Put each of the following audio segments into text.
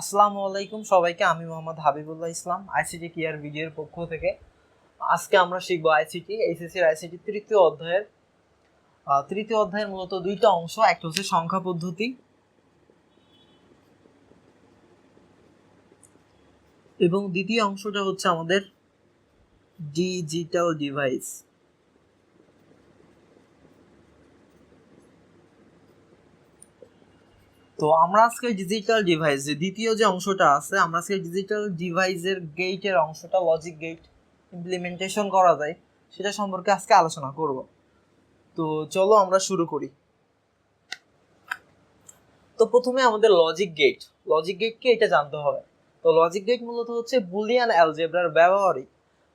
আসসালামু আলাইকুম সবাইকে, আমি মোহাম্মদ হাবিবুল্লাহ ইসলাম আইসিটি কেয়ার ভিডিওর পক্ষ থেকে। আজকে আমরা শিখব আইসিটি এইচএসসির আইসিটি তৃতীয় অধ্যায়ের তৃতীয় অধ্যায়ের মূলত দুইটা অংশ, একটা হচ্ছে সংখ্যা পদ্ধতি। এবং দ্বিতীয় অংশটা হচ্ছে আমাদের ডিজিটাল ডিভাইস তো আমরা আজকে ডিজিটাল ডিভাইস যে দ্বিতীয় যে অংশটা আছে, আমরা আজকে ডিজিটাল ডিভাইসের গেটের অংশটা লজিক গেট ইমপ্লিমেন্টেশন করা যায়, সেটা সম্পর্কে আজকে আলোচনা করব। তো চলো আমরা শুরু করি। তো প্রথমে আমাদের লজিক গেট লজিক গেটকে এটা জানতে হবে। তো লজিক গেট মূলত হচ্ছে বুলিয়ান অ্যালজেব্রার ব্যবহারিক।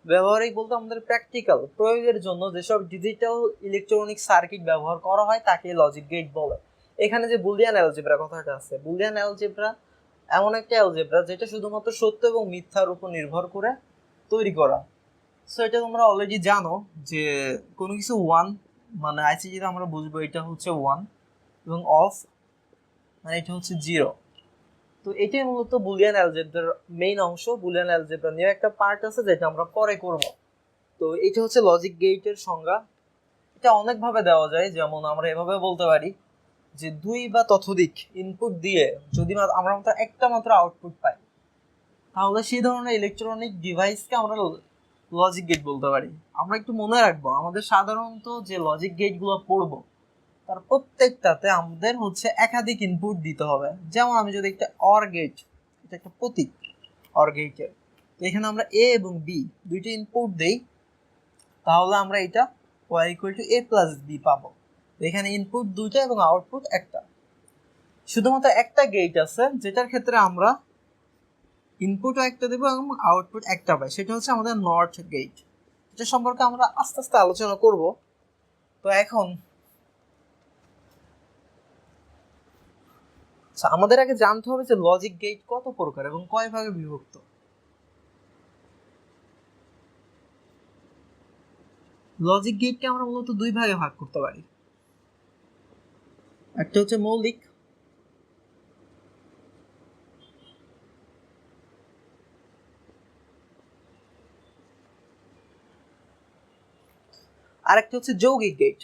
ব্যবহারিক বলতে আমাদের প্র্যাকটিক্যাল প্রয়োগের জন্য যেসব ডিজিটাল ইলেকট্রনিক সার্কিট ব্যবহার করা হয়, তাকে লজিক গেট বলে। এখানে যে বুলিয়ান অ্যালজেব্রা কথাটা আছে, বুলিয়ান অ্যালজেব্রা এমন একটা অ্যালজেব্রা যেটা শুধুমাত্র সত্য এবং মিথ্যার উপর নির্ভর করে তৈরি করা। সো এটা তোমরা অলরেডি জানো যে কোনো কিছু ওয়ান মানে আইসিজিতে আমরা বুঝব এটা হচ্ছে ওয়ান এবং অফ মানে এটা হচ্ছে জিরো তো এটাই মূলত বুলিয়ান অ্যালজেব্রার মেইন অংশ। বুলিয়ান অ্যালজেব্রা নিয়ে একটা পার্ট আছে যেটা আমরা পরে করব। তো এটা হচ্ছে লজিক গেটের সংজ্ঞা। এটা অনেকভাবে দেওয়া যায়, যেমন আমরা এভাবে বলতে পারি যে দুই বা ততোধিক ইনপুট দিয়ে যদি আমরা মাত্র একটা মাত্র আউটপুট পাই, তাহলে সেই ধরনের ইলেকট্রনিক ডিভাইসকে আমরা লজিক গেট বলতে পারি। আমরা একটু মনে রাখব, আমাদের সাধারণত যে লজিক গেটগুলো পড়ব, তার প্রত্যেকটাতে আমাদের হচ্ছে একাধিক ইনপুট দিতে হবে। যেমন আমি যদি একটা অর গেট এটা একটা প্রতীক অর গেটের এখানে আমরা এ এবং বি দুইটা ইনপুট দেই, তাহলে আমরা এটা Y equal to A plus B পাবো। এখানে ইনপুট দুইটা এবং আউটপুট একটা। শুধুমাত্র একটা গেট আছে, যেটার ক্ষেত্রে আমরা ইনপুটও একটা দেবো এবং আউটপুট একটা পাই। সেটা হচ্ছে আমাদের নর্থ গেট এটা সম্পর্কে আমরা আস্তে আস্তে আলোচনা করব। তো এখন আচ্ছা আমাদের আগে জানতে হবে যে লজিক গেট কত প্রকার এবং কয় ভাগে বিভক্ত? লজিক গেটকে আমরা মূলত দুই ভাগে ভাগ করতে পারি। একটা হচ্ছে মৌলিক। আরেকটা হচ্ছে যৌগিক গেট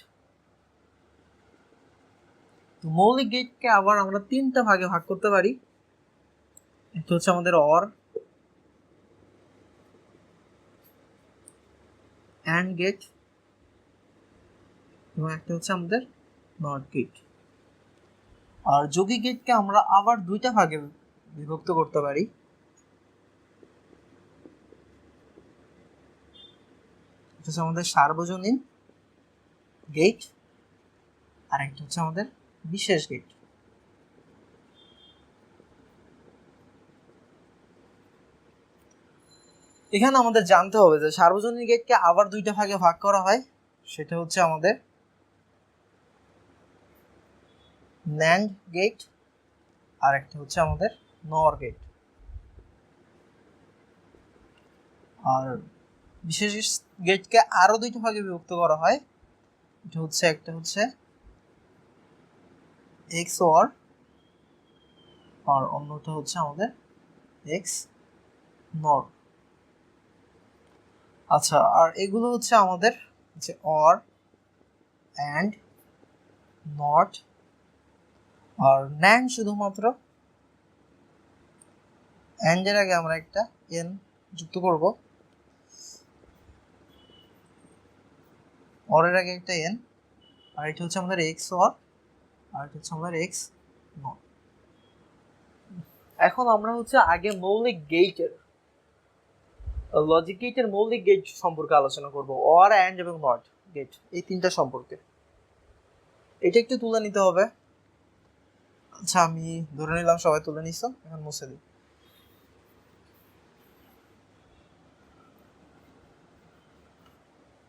তো মৌলিক গেটকে আবার আমরা তিনটা ভাগে ভাগ করতে পারি। একটা হচ্ছে আমাদের অর অ্যান্ড গেট এবং একটা হচ্ছে আমাদের নট গেট আর যৌগিক গেটকে আমরা আবার দুইটা ভাগে বিভক্ত করতে পারি। হচ্ছে আমাদের সার্বজনীন গেট আর একটা হচ্ছে আমাদের বিশেষ গেট এখানে আমাদের জানতে হবে যে সার্বজনীন গেটকে আবার দুইটা ভাগে ভাগ করা হয়, সেটা হচ্ছে আমাদের ন্যান্ড গেট আর একটা হচ্ছে আমাদের নর গেট আর বিশেষ গেটকে আরও দুইটা ভাগে বিভক্ত করা হয়। এটা হচ্ছে, একটা হচ্ছে এক্স ওর আর অন্যটা হচ্ছে আমাদের এক্স নর আচ্ছা আর এগুলো হচ্ছে আমাদের যে অর অ্যান্ড নট আর ন্যান শুধুমাত্র অ্যান্ডের আগে আমরা একটা এন যুক্ত করব। অরের আগে একটা এন, আর এটা হচ্ছে আমাদের এক্স অর আর এটা হচ্ছে আমাদের এক্স নট এখন আমরা হচ্ছে আগে মৌলিক গেইটের লজিক গেটের মৌলিক গেট সম্পর্কে আলোচনা করব অর অ্যান্ড এবং নট গেট এই তিনটা সম্পর্কে। এটা একটু তুলে নিতে হবে। আচ্ছা আমি ধরে নিলাম সবাই তুলে নিছ, এখন মুছে দিই।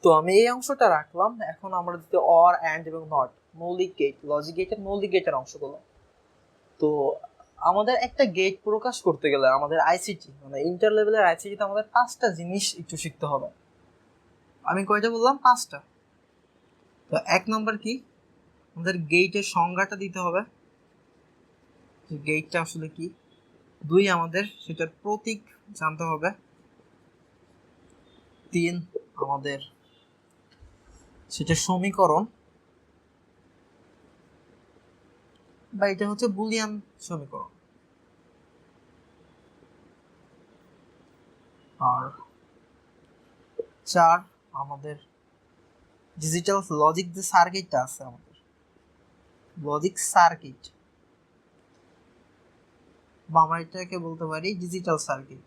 তো আমি এই অংশটা রাখলাম, এখন আমরা যদি অর অ্যান্ড এবং নট মৌলিক গেট লজিক গেটের মৌলিক গেটের অংশগুলো। তো আমাদের একটা গেট প্রকাশ করতে গেলে আমাদের আইসিটি মানে ইন্টার লেভেলের আইসিটিতে আমাদের পাঁচটা জিনিস একটু শিখতে হবে। আমি কয়টা বললাম? পাঁচটা। তো এক নম্বর কি? আমাদের গেটের সংজ্ঞাটা দিতে হবে। গেটটা আসলে কি? দুই আমাদের, সেটার প্রতীক জানতে হবে। তিন আমাদের, সেটা সমীকরণ। বা এটা হচ্ছে বুলিয়ান সমীকরণ। আর চার আমাদের ডিজিটাল লজিক যে সার্কিটটা আছে আমাদের লজিক সার্কিট বা আমরা এটাকে বলতে পারি ডিজিটাল সার্কিট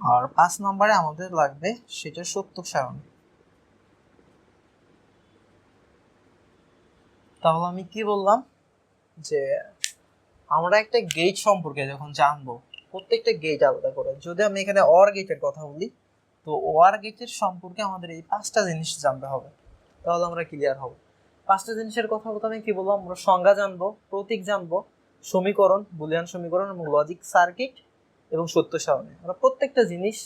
আর পাঁচ নম্বরে আমাদের লাগবে সেটা সত্য সারণ তাহলে আমি কি বললাম? যে আমরা একটা গেট সম্পর্কে যখন জানব, প্রত্যেকটা গেট আলাদা করে। যদি আমি এখানে অর গেটের কথা বলি, তো ওয়ার গেটের সম্পর্কে আমাদের এই পাঁচটা জিনিস জানতে হবে। তাহলে আমরা ক্লিয়ার হব। পাঁচটা জিনিসের কথা বলতে আমি কি বলব আমরা সংজ্ঞা জানব, প্রতীক জানব, সমীকরণ, বুলিয়ান সমীকরণ এবং লজিক সার্কিট এবং সত্য সারণী। আমরা প্রত্যেকটা জিনিস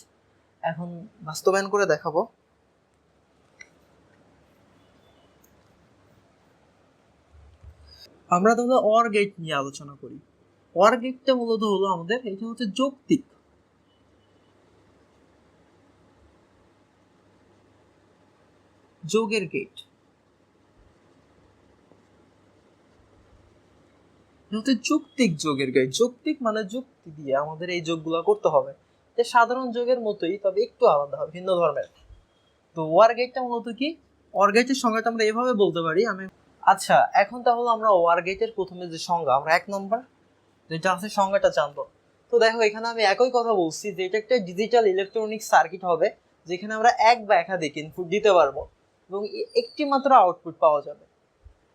এখন বাস্তবায়ন করে দেখাবো। আমরা তাহলে অর গেট নিয়ে আলোচনা করি। অর গেটটা মূলত হলো আমাদের, এটা হচ্ছে যৌক্তিক। যোগের গেট হচ্ছে যৌক্তিক যোগের গায়ে, যৌক্তিক মানে যুক্তি দিয়ে আমাদের এই যোগগুলো করতে হবে। যে সাধারণ যোগের মতোই, তবে একটু আলাদা হবে, ভিন্ন ধর্মের। তো ওয়ার গেটটা মূলত কি? ওয়ার গেটের সংজ্ঞাটা আমরা এভাবে বলতে পারি, আমি আচ্ছা এখন তাহলে আমরা ওয়ার গেটের প্রথমে যে সংজ্ঞা, আমরা এক নম্বর, যেটা আছে সংজ্ঞাটা জানব। তো দেখো, এখানে আমি একই কথা বলছি যে এটা একটা ডিজিটাল ইলেকট্রনিক সার্কিট হবে, যেখানে আমরা এক বা একাধিক ইনপুট দিতে পারব এবং একটি মাত্র আউটপুট পাওয়া যাবে।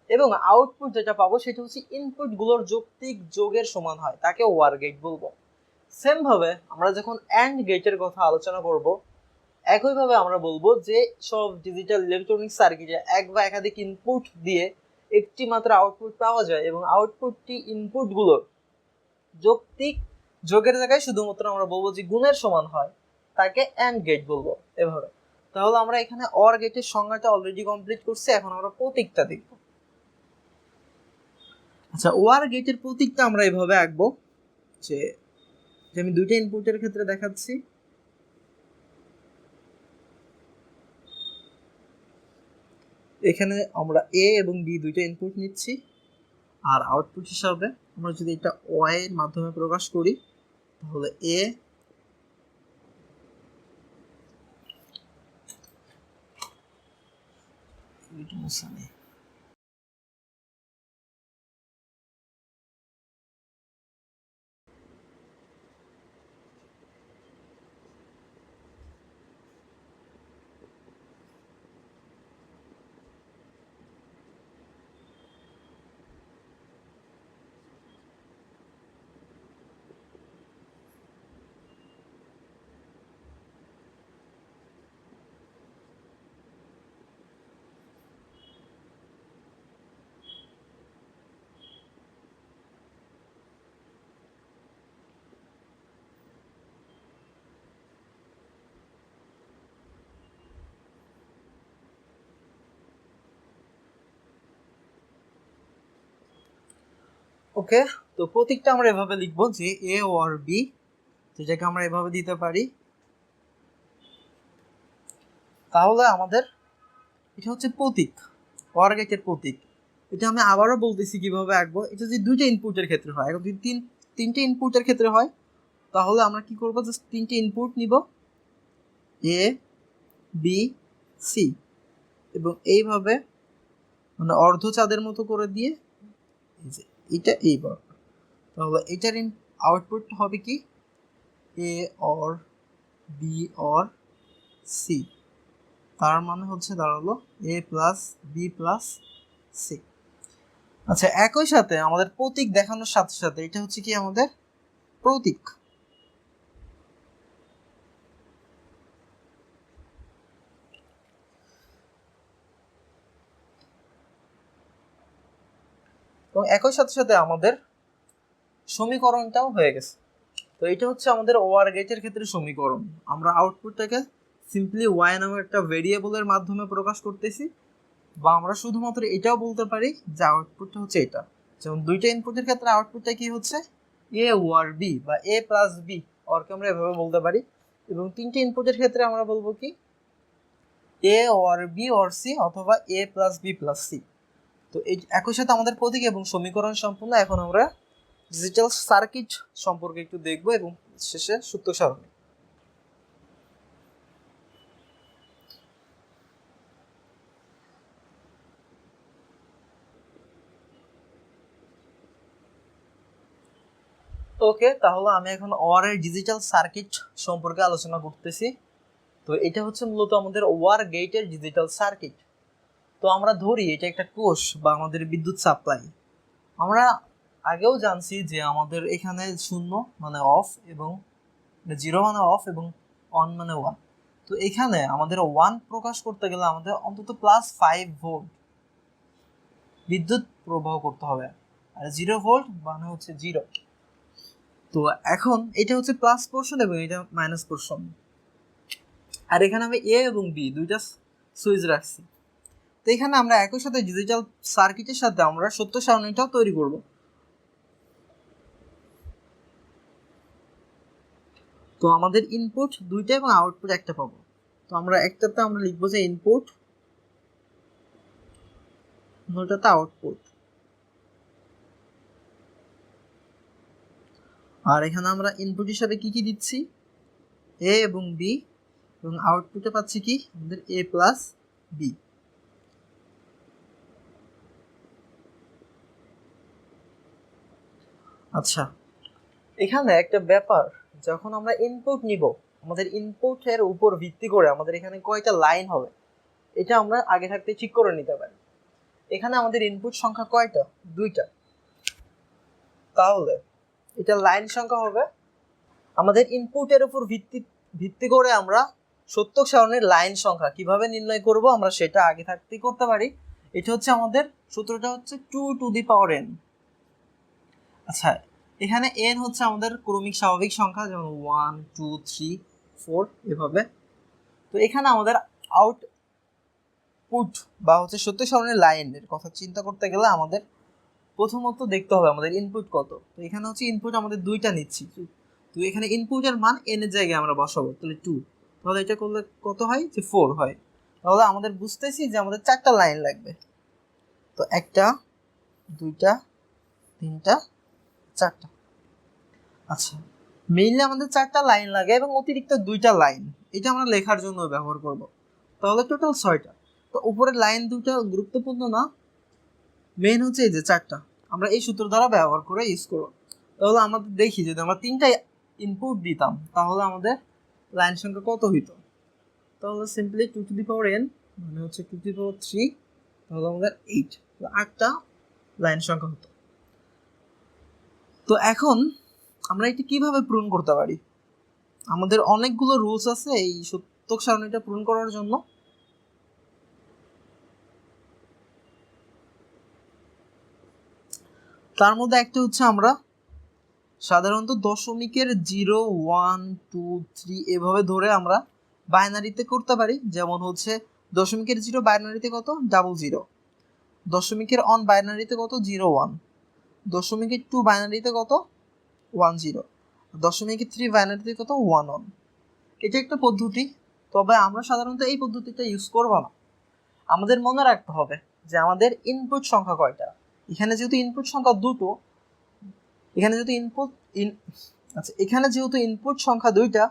এবং আউটপুট যেটা পাবো সেটা হচ্ছে ইনপুটগুলোর যৌক্তিক যোগের সমান হয়, তাকে ওয়ার গেট বলব। সেম ভাবে আমরা যখন অ্যান্ড গেটের কথা আলোচনা করব, একইভাবে আমরা বলব যে সব ডিজিটাল ইলেকট্রনিক সার্কিটে এক বা একাধিক ইনপুট দিয়ে একটি মাত্র আউটপুট পাওয়া যায় এবং আউটপুটটি ইনপুটগুলোর যৌক্তিক যোগের জায়গায় শুধুমাত্র আমরা বলব যে গুণের সমান হয়, তাকে অ্যান্ড গেট বলব এভাবে। তাহলে আমরা এখানে অর গেটের সংজ্ঞাটা অলরেডি কমপ্লিট করছি, এখন আমরা প্রতীকটা দেখব। আচ্ছা ওয়ার গেটের প্রতীকটা আমরা এভাবে আঁকবো, যে আমি দুইটা ইনপুটের ক্ষেত্রে দেখাচ্ছি। এখানে আমরা এ এবং বি দুইটা ইনপুট নিচ্ছি, আর আউটপুট হিসাবে আমরা যদি এটা ওয়াই এর মাধ্যমে প্রকাশ করি, তাহলে এ ওকে তো প্রতীকটা আমরা এভাবে লিখব যে এ ওর বি তো যেটাকে আমরা এভাবে দিতে পারি। তাহলে আমাদের এটা হচ্ছে প্রতীক ওয়ার গেটের প্রতীক। এটা আমি আবারও বলতেছি কীভাবে আঁকবো। এটা যদি দুইটা ইনপুটের ক্ষেত্রে হয়, এখন যদি তিন, তিনটে ইনপুটের ক্ষেত্রে হয়, তাহলে আমরা কি করব? জাস্ট তিনটে ইনপুট নিব। এ বি সি এবং এইভাবে মানে অর্ধ চাঁদের মতো করে দিয়ে, এই যে এটা এই এইবার তাহলে এটার ইন আউটপুট হবে কি? A or B or C তার মানে হচ্ছে দাঁড়াল A plus B plus C আচ্ছা একই সাথে আমাদের প্রতীক দেখানোর সাথে সাথে এটা হচ্ছে কি আমাদের প্রতীক? এবং একই সাথে সাথে আমাদের সমীকরণটাও হয়ে গেছে। তো এটা হচ্ছে আমাদের ওয়ার গেটের ক্ষেত্রে সমীকরণ। আমরা আউটপুটটাকে সিম্পলি ওয়াই নামে একটা ভেরিয়েবলের মাধ্যমে প্রকাশ করতেছি বা আমরা শুধুমাত্র এটাও বলতে পারি যে আউটপুটটা হচ্ছে এটা। যেমন দুইটা ইনপুটের ক্ষেত্রে আউটপুটটা কি হচ্ছে? এ ওয়ার বি বা এ প্লাস বি অরকে আমরা এভাবে বলতে পারি। এবং তিনটে ইনপুটের ক্ষেত্রে আমরা বলব কি? A or B or C অথবা A plus B plus C তো এই একই সাথে আমাদের প্রতীক এবং সমীকরণ সম্পূর্ণ। এখন আমরা ডিজিটাল সার্কিট সম্পর্কে একটু দেখব এবং শেষে সূত্র সারণী। ওকে, তাহলে আমি এখন ওয়ার এর ডিজিটাল সার্কিট সম্পর্কে আলোচনা করতেছি। তো এটা হচ্ছে মূলত আমাদের ওয়ার গেটের ডিজিটাল সার্কিট তো আমরা ধরি, এটা একটা কোষ বা আমাদের বিদ্যুৎ সাপ্লাই আমরা আগেও জানছি যে আমাদের এখানে শূন্য মানে অফ এবং জিরো মানে অফ এবং অন মানে ওয়ান তো এখানে আমাদের ওয়ান প্রকাশ করতে গেলে আমাদের অন্তত প্লাস ফাইভ ভোল্ট বিদ্যুৎ প্রবাহ করতে হবে। আর জিরো ভোল্ট মানে হচ্ছে জিরো তো এখন এটা হচ্ছে প্লাস পোর্শন এবং এটা মাইনাস পোর্শন আর এখানে আমি এ এবং বি দুইটা সুইচ রাখছি। তো এখানে আমরা একই সাথে ডিজিটাল সার্কিটের সাথে আমরা সত্য সারণীটাও তৈরি করব। তো আমাদের ইনপুট দুইটা এবং আউটপুট একটা পাবো। তো আমরা একটাতে আমরা লিখব যে ইনপুট অন্যটাতে আউটপুট আর এখানে আমরা ইনপুট হিসাবে কি কি দিচ্ছি? এ এবং বি এবং আউটপুটে পাচ্ছি কি? আমাদের এ প্লাস বি আচ্ছা। এখানে একটা ব্যাপার, যখন আমরা ইনপুট নিব, আমাদের ইনপুটের উপর ভিত্তি করে আমাদের এখানে কয়টা লাইন হবে, এটা আমরা আগে থাকতে ঠিক করে নিতে পারি। এখানে আমাদের ইনপুট সংখ্যা কয়টা? দুইটা। তাহলে, এটা লাইন সংখ্যা হবে, আমাদের ইনপুটের উপর ভিত্তি ভিত্তি করে আমরা সত্য সারণীর লাইন সংখ্যা কীভাবে নির্ণয় করব, আমরা সেটা আগে থাকতেই করতে পারি। এটা হচ্ছে আমাদের, সূত্রটা হচ্ছে two to the power n আচ্ছা এখানে এন হচ্ছে আমাদের ক্রমিক স্বাভাবিক সংখ্যা, যেমন ওয়ান টু থ্রি ফোর এভাবে। তো এখানে আমাদের আউটপুট বা হচ্ছে সত্য সারণীর লাইনের কথা চিন্তা করতে গেলে আমাদের প্রথমত দেখতে হবে আমাদের ইনপুট কত। তো এখানে হচ্ছে ইনপুট আমাদের দুইটা নিচ্ছি। তো এখানে ইনপুটের মান এন এর জায়গায় আমরা বসাবো, তাহলে টু তাহলে এটা করলে কত হয়? যে ফোর হয়। তাহলে আমাদের বুঝতেছি যে আমাদের চারটা লাইন লাগবে। তো একটা, দুইটা, তিনটা চারটা। আচ্ছা মেইনলি আমাদের চারটা লাইন লাগে এবং অতিরিক্ত দুইটা লাইন এটা আমরা লেখার জন্য ব্যবহার করব। তাহলে টোটাল ছয়টা। তো উপরের লাইন দুটো গুরুত্বপূর্ণ না? মেইন হচ্ছে এই যে চারটা। আমরা এই সূত্র দ্বারা ব্যবহার করে ইউজ করব। তাহলে আমাদের দেখি, যদি আমরা তিনটা ইনপুট দিতাম, তাহলে আমাদের লাইন সংখ্যা কত হইতো? তাহলে simply two to the power n মানে হচ্ছে two to the power three তাহলে আমাদের এইট আটটা লাইন সংখ্যা হতো। তো এখন আমরা এটা কীভাবে পূরণ করতে পারি? আমাদের অনেকগুলো রুলস আছে এই সত্যক সারণীটা পূরণ করার জন্য। তার মধ্যে একটা হচ্ছে আমরা সাধারণত দশমিকের জিরো, ওয়ান, টু, থ্রি এভাবে ধরে আমরা বাইনারিতে করতে পারি। যেমন হচ্ছে দশমিকের জিরো বাইনারিতে কত? Double zero. দশমিকের অন বাইনারিতে কত? Zero, one. দশমিকের টু বাইনারিতে কত? ওয়ান জিরো দশমিকের থ্রি বাইনারিতে কত? ওয়ান ওয়ান এটা একটা পদ্ধতি। তবে আমরা সাধারণত এই পদ্ধতিটা ইউজ করব না। আমাদের মনে রাখতে হবে যে আমাদের ইনপুট সংখ্যা কয়টা? এখানে যেহেতু ইনপুট সংখ্যা দুটো, এখানে যেহেতু ইনপুট ইন আচ্ছা এখানে যেহেতু ইনপুট সংখ্যা দুইটা,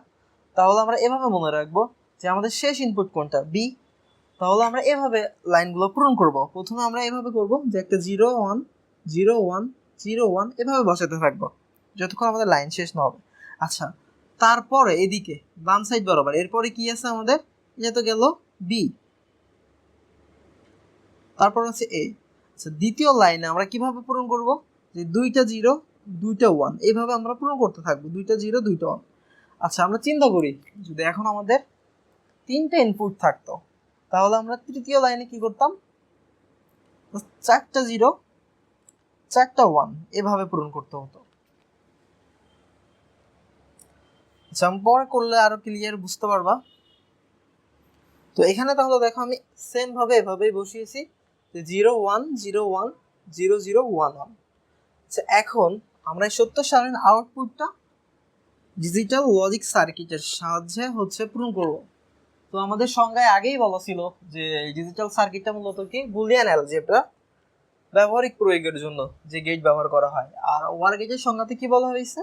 তাহলে আমরা এভাবে মনে রাখব যে আমাদের শেষ ইনপুট কোনটা? বি তাহলে আমরা এভাবে লাইনগুলো পূরণ করব। প্রথমে আমরা এভাবে করব যে একটা zero one zero one zero one এভাবে বসাতে থাকব। যতক্ষণ আমাদের লাইন শেষ না হবে। আচ্ছা তারপরে এদিকে, বাম সাইড বরাবর। এরপরে কি আছে আমাদের? এটা তো গেল বি তারপর হচ্ছে এ আচ্ছা দ্বিতীয় লাইনে আমরা কীভাবে পূরণ করব? যে দুইটা জিরো, দুইটা ওয়ান। এইভাবে আমরা পূরণ করতে থাকব। দুইটা জিরো, দুইটা ওয়ান। আচ্ছা আমরা চিন্তা করি, যদি এখন আমাদের তিনটা ইনপুট থাকতো, তাহলে আমরা তৃতীয় লাইনে কি করতাম? চারটা জিরো চারটা ওয়ান এভাবে পূরণ করতে হতো। পরে করলে আরও ক্লিয়ার বুঝতে পারবা। তো এখানে তাহলে দেখো আমি সেম ভাবে এভাবেই বসিয়েছি। Zero one zero one zero zero one one এখন আমরা এই সত্য সারণীর আউটপুটটা ডিজিটাল লজিক সার্কিটের সাহায্যে হচ্ছে পূরণ করব। তো আমাদের সংজ্ঞায় আগেই বলা ছিল যে ডিজিটাল সার্কিটটা মূলত কি? বুলিয়ান অ্যালজেব্রা ব্যবহারিক প্রয়োগের জন্য যে গেট ব্যবহার করা হয়। আর ওয়ার গেটের সংজ্ঞাতে কি বলা হয়েছে?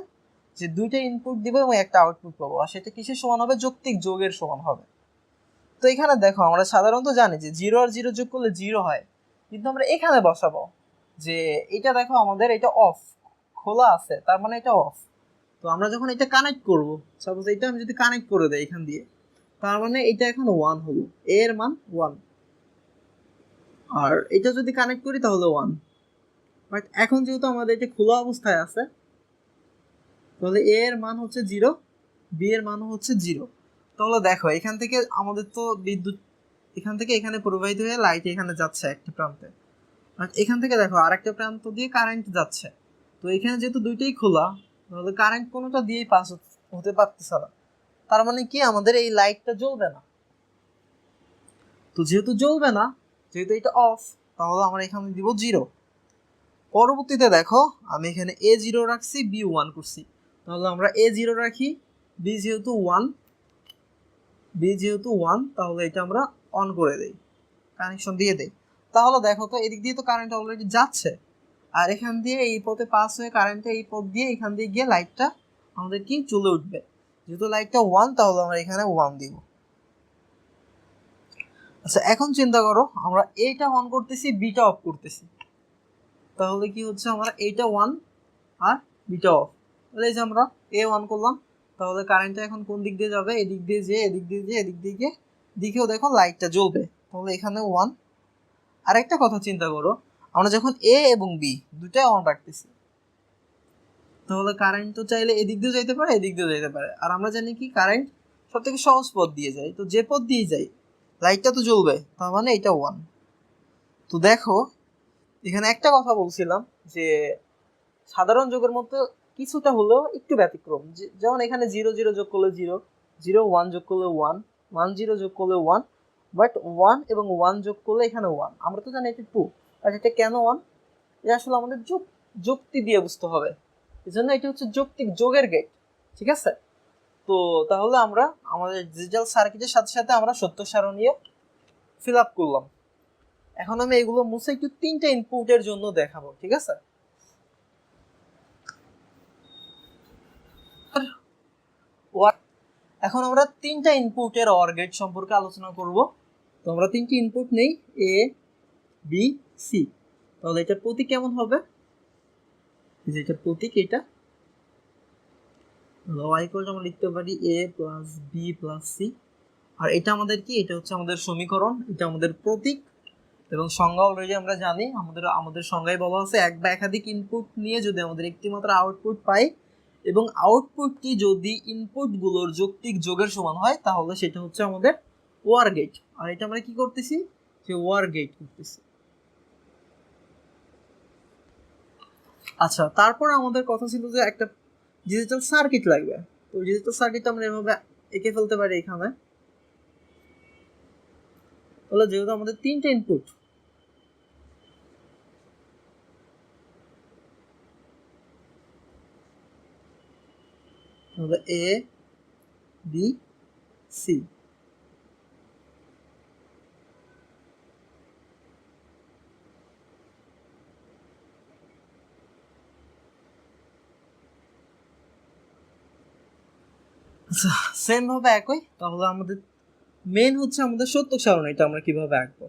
যে দুইটা ইনপুট দিব এবং একটা আউটপুট পাবো। আর সেটা কিসের সমান হবে? যৌক্তিক যোগের সমান হবে। তো এখানে দেখো, আমরা সাধারণত জানি যে জিরো আর জিরো যোগ করলে জিরো হয়। কিন্তু আমরা এখানে বসাবো যে এটা দেখো আমাদের এটা অফ খোলা আছে, তার মানে এটা অফ তো আমরা যখন এটা কানেক্ট করব সাপোজ এটা আমি যদি কানেক্ট করে দেয় এখান দিয়ে, তার মানে এটা এখন ওয়ান হলো। এর মান ওয়ান আর এটা যদি কানেক্ট করি তাহলে ওয়ান বাট এখন যেহেতু আমাদের এটা খোলা অবস্থায় আছে, তাহলে এ এর মান হচ্ছে জিরো বি এর মান হচ্ছে জিরো তাহলে দেখো, এখান থেকে আমাদের তো বিদ্যুৎ, এখান থেকে এখানে প্রবাহিত হয়ে লাইট এখানে যাচ্ছে একটা প্রান্তে। আর এখান থেকে দেখো, আরেকটা প্রান্ত দিয়ে কারেন্ট যাচ্ছে। তো এখানে যেহেতু দুইটাই খোলা, তাহলে কারেন্ট কোনোটা দিয়েই পাস হতে পারতেছে না। তার মানে কি? আমাদের এই লাইটটা জ্বলবে না। তো যেহেতু জ্বলবে না যেহেতু এটা অফ তাহলে আমরা এখানে দিব জিরো পরবর্তীতে দেখো, আমি এখানে এ জিরো রাখছি বি ওয়ান করছি। তাহলে আমরা এ জিরো রাখি বি যেহেতু ওয়ান বি যেহেতু ওয়ান তাহলে এটা আমরা অন করে দেই কানেকশন দিয়ে দেই। তাহলে দেখো তো, এদিক দিয়ে তো কারেন্ট অলরেডি যাচ্ছে। আর এখান দিয়ে এই পথে পাস হয়ে কারেন্টটা এই পথ দিয়ে এখান দিয়ে গিয়ে লাইটটা আমাদের কি? চলে উঠবে। যেহেতু লাইটটা ওয়ান তাহলে আমরা এখানে ওয়ান দিব। আচ্ছা এখন চিন্তা করো, আমরা এইটা অন করতেছি বিটা অফ করতেছি। তাহলে কি হচ্ছে আমরা এইটা ওয়ান আর বিটা অফ তাহলে এই যে আমরা এ ওয়ান করলাম, তাহলে কারেন্টটা এখন কোন দিক দিয়ে যাবে? এদিক দিয়ে যে, এদিক দিয়ে যে, এদিক দিয়ে দিকেও দেখো লাইটটা জ্বলবে। তাহলে এখানে ওয়ান আরেকটা কথা চিন্তা করো, আমরা যখন এ এবং বি দুটাই অন রাখতেছি, তাহলে কারেন্ট তো চাইলে এদিক দিয়েও যাইতে পারে, এদিক দিয়েও যাইতে পারে। আর আমরা জানি কি কারেন্ট সব থেকে সহজ পথ দিয়ে যায়। তো যে পথ দিয়ে যাই লাইটটা তো জ্বলবে, তার মানে এটা ওয়ান তো দেখো, এখানে একটা কথা বলছিলাম যে সাধারণ যোগের মধ্যে কিছুটা হলেও একটু ব্যতিক্রম। যেমন এখানে জিরো জিরো যোগ করলে জিরো জিরো ওয়ান যোগ করলে ওয়ান ওয়ান জিরো যোগ করলে ওয়ান বাট ওয়ান এবং ওয়ান যোগ করলে এখানে ওয়ান আমরা তো জানি এটা টু আর এটা কেন ওয়ান এটা আসলে আমাদের যুক্তি দিয়ে বুঝতে হবে। এই জন্য এটা হচ্ছে যৌক্তিক যোগের গেট ঠিক আছে? তো তাহলে আমরা আমাদের ডিজিটাল সার্কিটের সাথে সাথে আমরা সত্য সারণীয় ফিল আপ করলাম। এখন আমি এগুলো মুছে একটু তিনটা ইনপুটের জন্য দেখাবো, ঠিক আছে? এখন আমরা তিনটা ইনপুটের অর গেট সম্পর্কে আলোচনা করব। তো আমরা তিনটি ইনপুট নেই এ বি সি তাহলে এটার প্রতীক কেমন হবে? যে এটার প্রতীক, এটা ওয়াই ইকুয়াল আমরা লিখতে পারি A plus B plus C আর এটা আমাদের কি? এটা হচ্ছে আমাদের সমীকরণ, এটা আমাদের প্রতীক। এবং সংজ্ঞা অলরেডি আমরা জানি, আমাদের আমাদের সংজ্ঞায় বলা আছে এক বা একাধিক ইনপুট নিয়ে যদি আমাদের একটি মাত্র আউটপুট পাই এবং আউটপুটটি যদি ইনপুটগুলোর যৌক্তিক যোগের সমান হয়, তাহলে সেটা হচ্ছে আমাদের ওয়ার গেট আর এটা আমরা কি করতেছি? যে ওয়ার গেট করতেছি। আচ্ছা তারপর আমাদের কথা ছিল যে একটা ডিজিটাল সার্কিট লাগবে। তো ডিজিটাল সার্কিট আমরা এভাবে এঁকে ফেলতে পারি এখানে। তাহলে যেহেতু আমাদের তিনটে input A B C same ভাবে একই, তাহলে আমাদের মেন হচ্ছে আমাদের সত্য সারণ, এটা আমরা কীভাবে আঁকবো?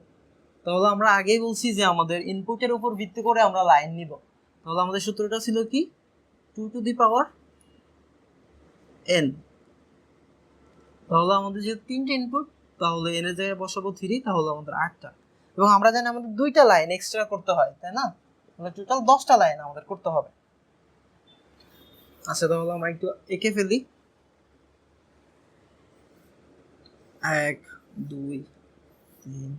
তাহলে আমরা আগেই বলছি যে আমাদের ইনপুটের উপর ভিত্তি করে আমরা লাইন নিব। তাহলে আমাদের সূত্রটা ছিল কি? Two to the power n তাহলে আমাদের যে তিনটে ইনপুট তাহলে এন এর জায়গায় বসাবো থ্রি তাহলে আমাদের আটটা। এবং আমরা জানি আমাদের দুইটা লাইন এক্সট্রা করতে হয়, তাই না? তাহলে টোটাল দশটা লাইন আমাদের করতে হবে। আচ্ছা তাহলে আমরা একটু এঁকে ফেলি। এক, দুই, তিন,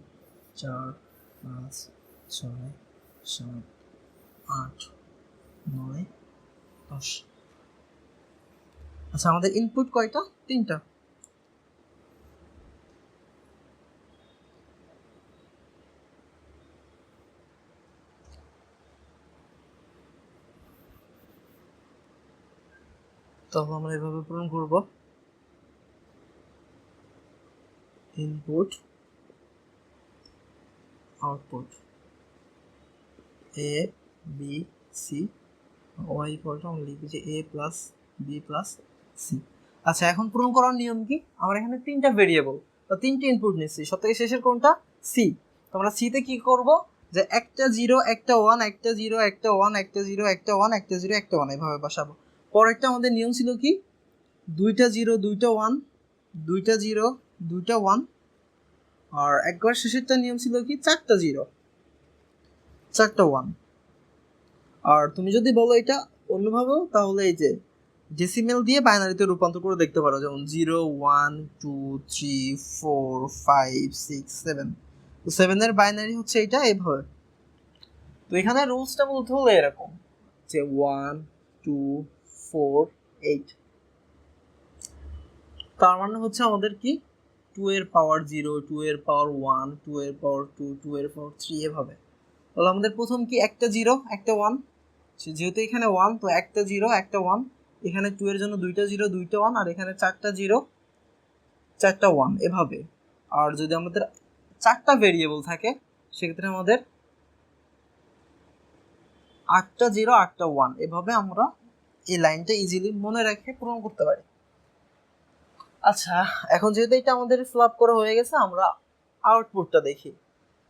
চার, পাঁচ, ছয়, সাত, আট, নয়, দশ। আচ্ছা আমাদের ইনপুট কয়টা? তিনটা। তাহলে আমরা এভাবে পূরণ করব। Input output A B C Y equal to আমরা লিখি যে A plus B plus C আচ্ছা এখন পূরণ করার নিয়ম কি? আমরা এখানে তিনটা ভেরিয়েবল বা তিনটে ইনপুট নিচ্ছি। সব থেকে শেষের কোনটা? সি তো আমরা সিতে কি করব? যে একটা জিরো একটা ওয়ান একটা জিরো একটা ওয়ান একটা জিরো একটা ওয়ান একটা জিরো একটা ওয়ান এভাবে বসাবো। পরেরটা আমাদের নিয়ম ছিল কি? দুইটা জিরো দুইটা ওয়ান দুইটা জিরো দুইটা ওয়ান আর একবার শেষেরটা নিয়ম ছিল কি? চারটা জিরো চারটা ওয়ান আর তুমি যদি বলো এটা অন্যভাবেও, তাহলে এই যে ডেসিমেল দিয়ে বাইনারিতে রূপান্তর করে দেখতে পারো। যেমন zero one two three four five six seven তো সেভেনের বাইনারি হচ্ছে এটা এইভাবে তো এখানে রুলসটা বলতে হলো এরকম যে ওয়ান টু ফোর এইট তার মানে হচ্ছে আমাদের কি? টু এর পাওয়ার জিরো টু এর পাওয়ার ওয়ান টু এর পাওয়ার টু টু এর পাওয়ার থ্রি এভাবে। তাহলে আমাদের প্রথম কি একটা জিরো একটা ওয়ান যেহেতু এখানে ওয়ান তো একটা জিরো একটা ওয়ান এখানে টু এর জন্য দুইটা জিরো দুইটা ওয়ান আর এখানে চারটা জিরো চারটা ওয়ান এভাবে। আর যদি আমাদের চারটা ভেরিয়েবল থাকে, সেক্ষেত্রে আমাদের আটটা জিরো আটটা ওয়ান এভাবে আমরা এই লাইনটা ইজিলি মনে রেখে পূরণ করতে পারি। আচ্ছা এখন যেহেতু এটা আমাদের ফিল করা হয়ে গেছে, আমরা আউটপুটটা দেখি।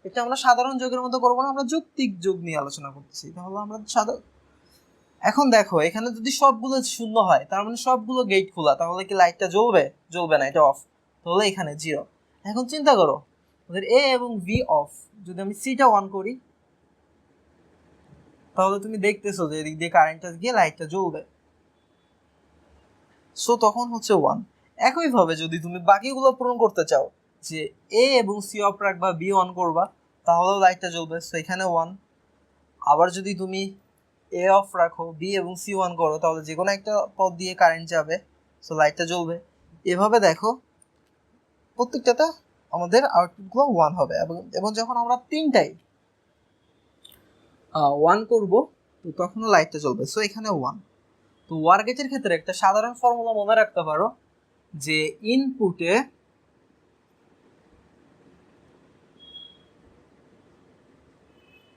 এটা আমরা সাধারণ যোগের মতো করব না, আমরা যৌক্তিক যোগ নিয়ে আলোচনা করতেছি। তাহলে আমরা সাধারণ এখন দেখো, এখানে যদি সবগুলো শূন্য হয়, তার মানে সবগুলো গেট খোলা, তাহলে কি লাইটটা জ্বলবে? জ্বলবে না, এটা অফ তাহলে এখানে জিরো এখন চিন্তা করো ওদের এ এবং ভি অফ যদি আমি সিটা অন করি, তাহলে তুমি দেখতেছো যে এদিক দিয়ে কারেন্টটা গিয়ে লাইটটা জ্বলবে। সো তখন হচ্ছে ওয়ান একইভাবে যদি তুমি বাকিগুলো পূরণ করতে চাও, যে এ এবং সি অফ রাখবা বি অন করবা, তাহলেও লাইটটা জ্বলবে সো এখানে ওয়ান আবার যদি তুমি এ অফ রাখো বি এবং সি ওয়ান করো, তাহলে যে কোনো একটা পথ দিয়ে কারেন্ট যাবে সো লাইটটা জ্বলবে এভাবে দেখো, প্রত্যেকটাতে আমাদের আউটপুটগুলো ওয়ান হবে এবং এবং যখন আমরা তিনটাই ওয়ান করব, তো তখনও লাইটটা জ্বলবে সো এখানে ওয়ান তো ওয়ার গেটের ক্ষেত্রে একটা সাধারণ ফর্মুলা মনে রাখতে পারো যে ইনপুটে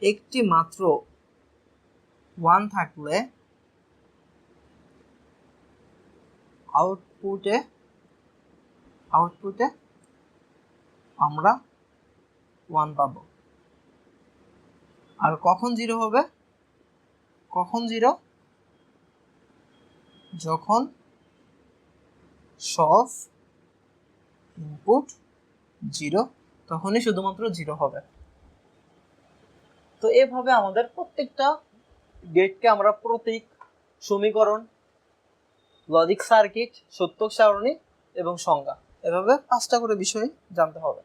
একটি মাত্র ওয়ান থাকলে আউটপুটে আউটপুটে আমরা ওয়ান পাবো। আর কখন জিরো হবে? কখন জিরো যখন সব ইনপুট জিরো তখনই শুধুমাত্র জিরো হবে। তো এভাবে আমাদের প্রত্যেকটা গেটকে আমরা প্রতীক, সমীকরণ লজিক সার্কিট সত্য সারণী এবং সংজ্ঞা, এভাবে পাঁচটা করে বিষয় জানতে হবে।